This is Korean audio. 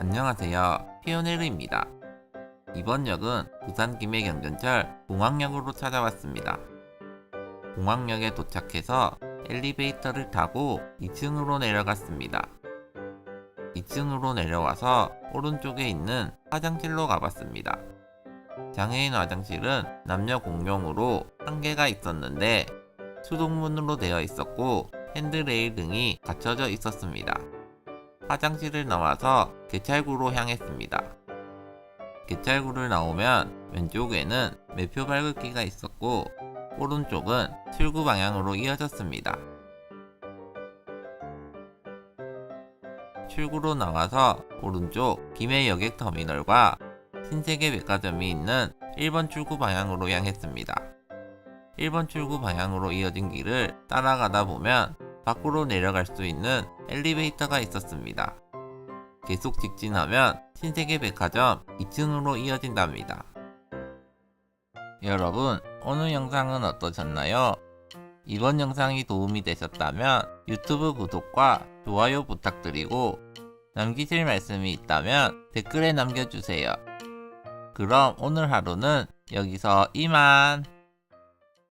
안녕하세요. 피오네르입니다. 이번 역은 부산 김해 경전철 공항역으로 찾아왔습니다. 공항역에 도착해서 엘리베이터를 타고 2층으로 내려갔습니다. 2층으로 내려와서 오른쪽에 있는 화장실로 가봤습니다. 장애인 화장실은 남녀 공용으로 한 개가 있었는데 수동문으로 되어 있었고 핸드레일 등이 갖춰져 있었습니다. 화장실을 나와서 개찰구로 향했습니다. 개찰구를 나오면 왼쪽에는 매표 발급기가 있었고 오른쪽은 출구 방향으로 이어졌습니다. 출구로 나와서 오른쪽 김해 여객 터미널과 신세계 백화점이 있는 1번 출구 방향으로 향했습니다. 1번 출구 방향으로 이어진 길을 따라가다 보면 밖으로 내려갈 수 있는 엘리베이터가 있었습니다. 계속 직진하면 신세계 백화점 2층으로 이어진답니다. 여러분, 오늘 영상은 어떠셨나요? 이번 영상이 도움이 되셨다면 유튜브 구독과 좋아요 부탁드리고 남기실 말씀이 있다면 댓글에 남겨주세요. 그럼 오늘 하루는 여기서 이만!